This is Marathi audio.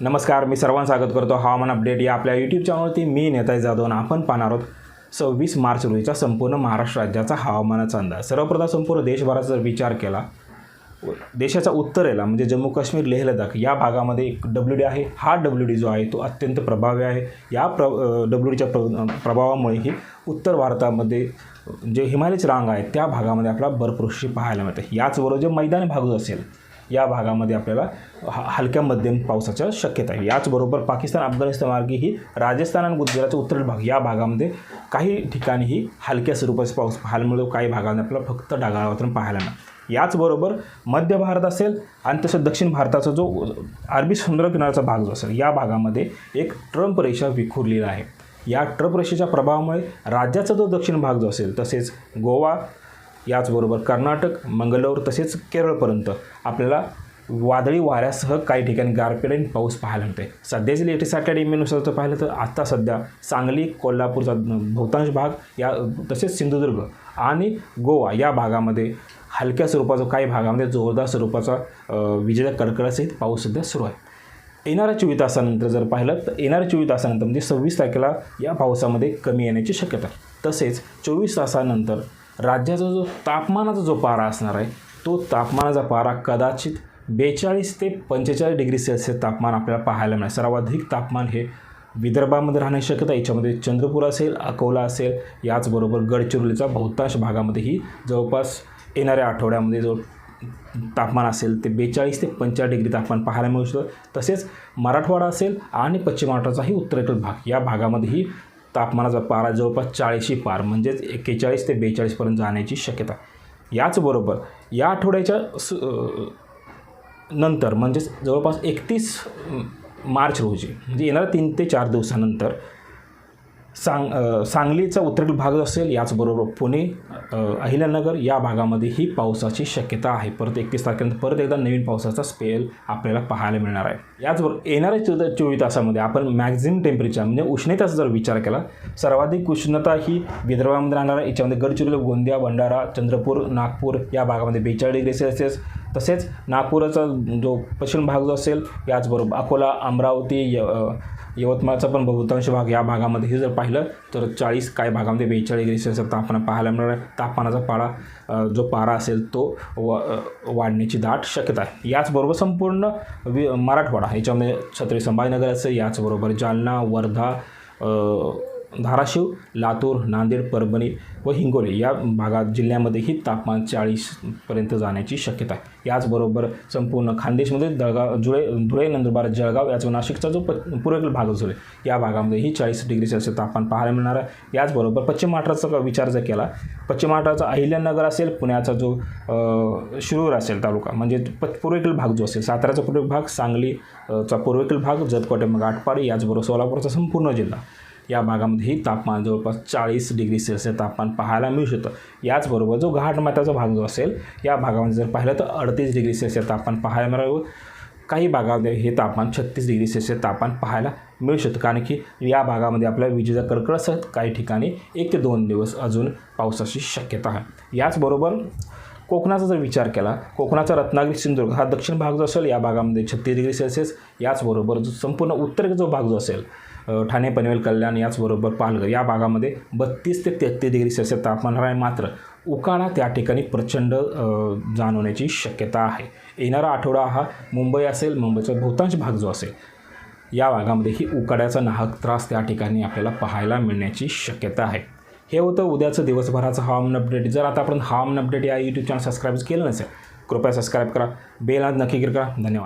नमस्कार मी सर्वांचं स्वागत करतो हवामान अपडेट या आपल्या यूट्यूब चॅनलवरती मी नेताय जाधव आणि आपण पाहणार आहोत सव्वीस मार्च रोजीचा संपूर्ण महाराष्ट्र राज्याचा हवामानाचा अंदाज. सर्वप्रथम संपूर्ण देशभराचा जर विचार केला देशाचा देशाच्या उत्तरेला म्हणजे जम्मू काश्मीर लेह लडाख या भागामध्ये एक डब्ल्यू डी आहे. हा डब्ल्यू डी जो आहे तो अत्यंत प्रभावी आहे. या प्र डब्ल्यू डीच्या प्र प्रभावामुळे ही उत्तर भारतामध्ये जे हिमालयच रांग आहे त्या भागामध्ये आपल्याला बर्फवृष्टी पाहायला मिळते. याचबरोबर जे मैदानी भाग असेल या भागामध्ये आपल्याला हलक्या मध्यम पावसाच्या शक्यता आहे. याचबरोबर पाकिस्तान अफगाणिस्तान मार्गे ही राजस्थान आणि गुजरातचा उत्तर भाग या भागामध्ये काही ठिकाणीही हलक्या स्वरूपाचा पाऊस पाहायला काही भागामध्ये आपल्याला फक्त ढगाळ वातावरण पाहायला मिळतं. याचबरोबर मध्य भारत असेल आणि तसं दक्षिण भारताचा जो अरबी समुद्र किनाऱ्याचा भाग जो असेल या भागामध्ये एक ट्रम्प रेषा विखुरलेला आहे. या ट्रम्प रेषेच्या प्रभावामुळे राज्याचा जो दक्षिण भाग जो असेल तसेच गोवा याचबरोबर कर्नाटक मंगलोर तसेच केरळपर्यंत आपल्याला वादळी वाऱ्यासह काही ठिकाणी गारपीट आणि पाऊस पाहायला मिळते सध्याची लेटेस्ट अकॅडमीनुसार जर पाहिलं तर आत्ता सध्या सांगली कोल्हापूरचा बहुतांश भाग या तसेच सिंधुदुर्ग आणि गोवा या भागामध्ये हलक्या स्वरूपाचा काही भागामध्ये जोरदार स्वरूपाचा अ, कडकडासहित पाऊस सध्या सुरू आहे. येणाऱ्या चोवीस तासानंतर जर पाहिलं तर येणाऱ्या चोवीस तासानंतर म्हणजे सव्वीस तारखेला या पावसामध्ये कमी येण्याची शक्यता तसेच चोवीस तासानंतर राज्याचा जो तापमानाचा जो पारा असणार आहे तो तापमानाचा पारा कदाचित बेचाळीस ते पंचेचाळीस डिग्री सेल्सिअस तापमान आपल्याला पाहायला मिळेल सर्वाधिक तापमान हे विदर्भामध्ये राहण्याची शक्यता आहे. याच्यामध्ये चंद्रपूर असेल अकोला असेल याचबरोबर गडचिरोलीचा बहुतांश भागामध्येही जवळपास येणाऱ्या आठवड्यामध्ये जो तापमान असेल ते बेचाळीस ते पंचाळीस डिग्री तापमान पाहायला मिळू शकतं तसेच मराठवाडा असेल आणि पश्चिम महाराष्ट्राचाही उत्तरेकडील भाग या भागामध्येही तापमानाचा पारा जवळपास चाळीसशी पार म्हणजेच एक्केचाळीस ते बेचाळीसपर्यंत जाण्याची शक्यता. याचबरोबर या आठवड्याच्या स नंतर म्हणजेच जवळपास एकतीस मार्च रोजी म्हणजे येणाऱ्या तीन ते चार दिवसानंतर सांग सांगलीचा उत्तरेल भाग असेल याचबरोबर पुणे अहिल्यानगर या भागामध्ये ही पावसाची शक्यता आहे. परत एकतीस तारखेनंतर परत एकदा नवीन पावसाचा स्पेल आपल्याला पाहायला मिळणार आहे. याचबरोबर येणाऱ्या चो चोवीस तासामध्ये आपण मॅक्झिमम टेम्परेचर म्हणजे उष्णतेचा जर विचार केला सर्वाधिक उष्णता ही विदर्भामध्ये राहणार आहे. याच्यामध्ये गडचिरोली गोंदिया भंडारा चंद्रपूर नागपूर या भागामध्ये बेचाळीस डिग्री सेल्सिअस. तसेच नागपूरचा जो पश्चिम भाग जो असेल याचबरोबर अकोला अमरावती य यवतमाळचा पण बहुतांश भाग या भागामध्ये हे जर पाहिलं तर चाळीस काही भागामध्ये बेचाळीस डिग्री सेल्सिअस तापमान पाहायला मिळणार आहे. तापमानाचा पारा जो पारा असेल तो वा वाढण्याची दाट शक्यता आहे. याचबरोबर संपूर्ण वि मराठवाडा याच्यामध्ये छत्रपती संभाजीनगर असेल याचबरोबर जालना वर्धा धाराशिव लातूर नांदेड परभणी व हिंगोली या भागात जिल्ह्यामध्येही तापमान चाळीसपर्यंत जाण्याची शक्यता आहे. याचबरोबर संपूर्ण खानदेशमध्ये दळगाव जुळे धुळे नंदुरबार जळगाव याचा नाशिकचा जो प पूर्वेकडील भाग असेल या भागामध्येही चाळीस डिग्री सेल्सिअस तापमान पाहायला मिळणार आहे. याचबरोबर पश्चिम महाराष्ट्राचा विचार जर केला पश्चिम महाराष्ट्राचा अहिल्यानगर असेल पुण्याचा जो शिरूर असेल तालुका म्हणजे प पूर्वेकडील भाग जो असेल साताऱ्याचा पूर्वेक भाग सांगली चा पूर्वेकडील भाग जतकोटे मग आटपाडी याचबरोबर सोलापूरचा संपूर्ण जिल्हा या भागामध्येही तापमान जवळपास चाळीस डिग्री सेल्सिअस तापमान पाहायला मिळू शकतं. याचबरोबर जो घाटमाथ्याचा भाग जो असेल या भागामध्ये जर पाहिलं तर अडतीस डिग्री सेल्सिअस तापमान पाहायला मिळावं. काही भागामध्ये हे तापमान छत्तीस डिग्री सेल्सिअस तापमान पाहायला मिळू शकतं. कारण की या भागामध्ये आपल्या विजेचा कडकडासह काही ठिकाणी एक ते दोन दिवस अजून पावसाची शक्यता आहे. याचबरोबर कोकणाचा जर विचार केला कोकणाचा रत्नागिरी सिंधुदुर्ग हा दक्षिण भाग जो असेल या भागामध्ये छत्तीस डिग्री सेल्सिअस. याचबरोबर जो संपूर्ण उत्तर जो भाग जो असेल ठाणे पनवेल कल्याण याचबरोबर पालघर या भागामध्ये बत्तीस ते तेहतीस डिग्री सेल्सिअस तापमान राहील आहे. मात्र उकाडा त्या ठिकाणी प्रचंड जाणवण्याची शक्यता आहे. येणारा आठवडा हा मुंबई असेल मुंबईचा बहुतांश भाग जो असेल या भागामध्ये ही उकाड्याचा नाहक त्रास त्या ठिकाणी आपल्याला पाहायला मिळण्याची शक्यता आहे. हे होतं उद्याचं दिवसभराचं हवामान अपडेट. जर आता आपण हवामान अपडेट या यूट्यूब चॅनल सबस्क्राईब केलं नसेल कृपया सबस्क्राईब करा. बेल आज नक्की क्लिक करा. धन्यवाद.